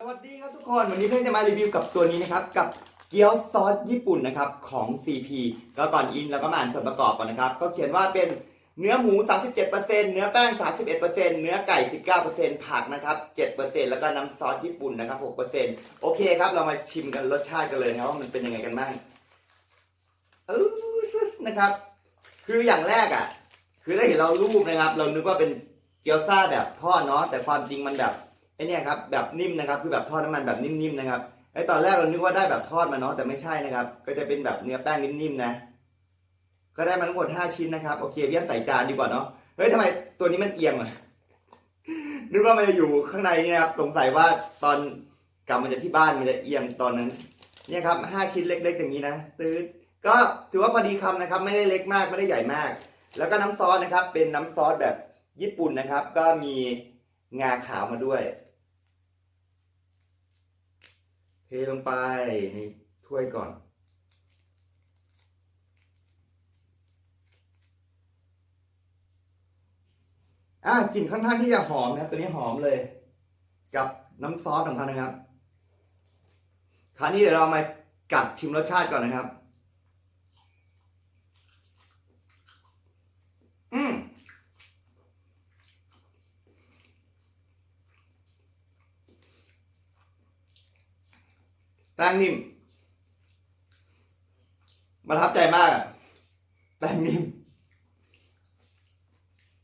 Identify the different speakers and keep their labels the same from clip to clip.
Speaker 1: สวัสดีครับทุกคน วันนี้เพื่อนจะมารีวิวกับตัวนี้นะครับ กับเกี๊ยวซอสญี่ปุ่นนะครับของ CP ก็ก่อนอินแล้วก็มาอ่านส่วนประกอบก่อนนะครับ ก็เขียนว่าเป็นเนื้อหมู 37%เนื้อแป้ง 31%เนื้อไก่ 19%ผักนะครับ 7%แล้วก็น้ำซอสญี่ปุ่นนะครับ 6%โอเคครับ เรามาชิมกันรสชาติกันเลยนะครับว่ามันเป็นยังไงกันบ้างเออนะครับ คืออย่างแรกอะ คือได้เห็นเรารูปนะครับ เรานึกว่าเป็นเกี๊ยวซ่าแบบทอดเนาะแต่ความจริงมันแบบ ไอเนี่ยครับแบบนิ่มนะครับคือแบบทอดน้ำมันแบบนิ่มๆนะครับไอตอนแรกเรานึกว่าได้แบบทอดมาเนาะแต่ไม่ใช่นะครับ ก็จะเป็นแบบเนื้อแป้งนิ่มๆนะ ก็ได้มาทั้งหมด5ชิ้นนะครับโอเคเบี้ยนใส่จานดีกว่าเนาะเฮ้ยทำไมตัวนี้มันเอียงอะนึกว่ามันจะอยู่ข้างในนี่นะครับสงสัยว่าตอนกลับมาจากที่บ้านมันจะเอียงตอนนั้น เนี่ยครับห้าชิ้นเล็กๆอย่างนี้นะตื้อก็ถือว่าพอดีคำนะครับ ไม่ได้เล็กมากไม่ได้ใหญ่มาก แล้วก็น้ำซอสนะครับ เป็นน้ำซอสแบบญี่ปุ่นนะครับ ก็มีงาขาวมาด้วย เทลงไปในถ้วยก่อน อะกลิ่นค่อนข้างที่จะหอมนะ ตัวนี้หอมเลย กับน้ำซอสของเขานะครับ คราวนี้เดี๋ยวเรามากัดชิมรสชาติก่อนนะครับ อืม แป้งนิ่มประทับใจมากอะแป้งนิ่ม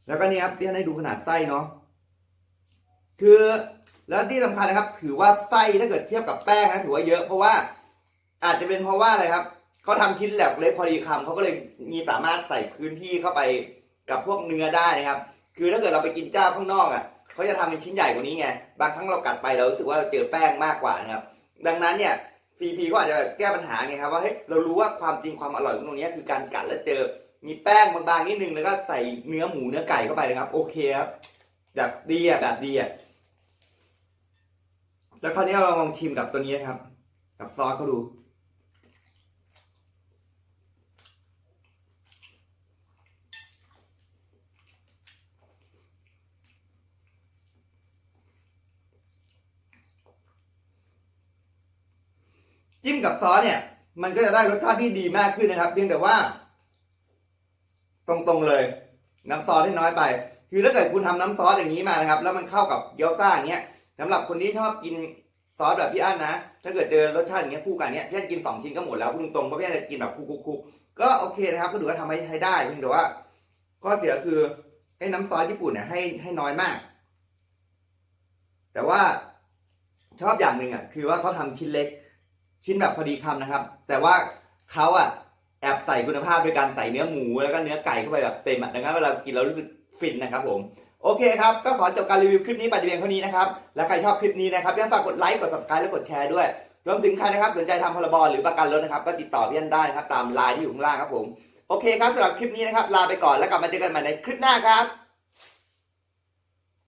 Speaker 1: แล้วก็นี่ครับพี่ให้ดูขนาดไส้เนาะคือแล้วที่สำคัญนะครับ ถือว่าไส้ถ้าเกิดเทียบกับแป้งนะถือว่าเยอะเพราะว่า อาจจะเป็นเพราะว่าอะไรครับเขาทำชิ้นแบบเล็กพอดีคำเขาก็เลยมีสามารถใส่พื้นที่เข้าไปกับพวกเนื้อได้นะครับ คือถ้าเกิดเราไปกินเจ้าข้างนอกอะเขาจะทำเป็นชิ้นใหญ่กว่านี้ไงบางครั้งเรากัดไปเรารู้สึกว่าเราเจอแป้งมากกว่านะครับ ดังนั้นเนี่ยซีพีก็อาจจะแบบแก้ปัญหาไงครับว่าเฮ้ยเรารู้ว่าความจริงความอร่อยของตรงนี้คือการกัดแล้วเจอ มีแป้งบางๆนิดนึงแล้วก็ใส่เนื้อหมูเนื้อไก่เข้าไปนะครับ โอเคครับแบบดีอะแบบดีอะแล้วคราวนี้เราลองชิมกับตัวนี้ครับ กับซอสเขาดู จิ้มกับซอสเนี่ย มันก็จะได้รสชาติที่ดีมากขึ้นนะครับเพียงแต่ว่า ตรงๆเลย น้ำซอสที่น้อยไป คือถ้าเกิดคุณทำน้ำซอสอย่างนี้มานะครับ แล้วมันเข้ากับเกี๊ยวซ่าอย่างเงี้ยสำหรับคนที่ชอบกินซอสแบบพี่อั้นนะ ถ้าเกิดเจอรสชาติอย่างเงี้ยคู่กันเนี้ยพี่อั้นกินสองชิ้นก็หมดแล้วพูดตรงๆเพราะพี่อั้นจะกินแบบคุกๆๆก็โอเคนะครับ ก็ถือว่าทำให้ให้ได้เพียงแต่ว่าข้อเสียคือไอ้น้ำซอสญี่ปุ่นเนี่ยให้ให้น้อยมาก แต่ว่าชอบอย่างหนึ่งอะคือว่าเขาทำชิ้นเล็ก ชิ้นแบบพอดีคำนะครับ แต่ว่าเขาอะแอบใส่คุณภาพโดยการใส่เนื้อหมูแล้วก็เนื้อไก่เข้าไปแบบเต็มอะดังนั้นเวลากินเรารู้สึกฟินนะครับผมโอเคครับ ก็ขอจบการรีวิวคลิปนี้ปแต่เพียงเท่านี้นะครับ และใครชอบคลิปนี้นะครับอย่าฝากกดไลค์ กด subscribe และกดแชร์ด้วย รวมถึงใครนะครับสนใจทำพรบหรือประกันรถนะครับ ก็ติดต่อพี่อันได้นะครับ ตามไลน์ที่อยู่ข้างล่างครับผม โอเคครับสำหรับคลิปนี้นะครับ ลาไปก่อนแล้วกลับมาเจอกันใหม่ในคลิปหน้าครับ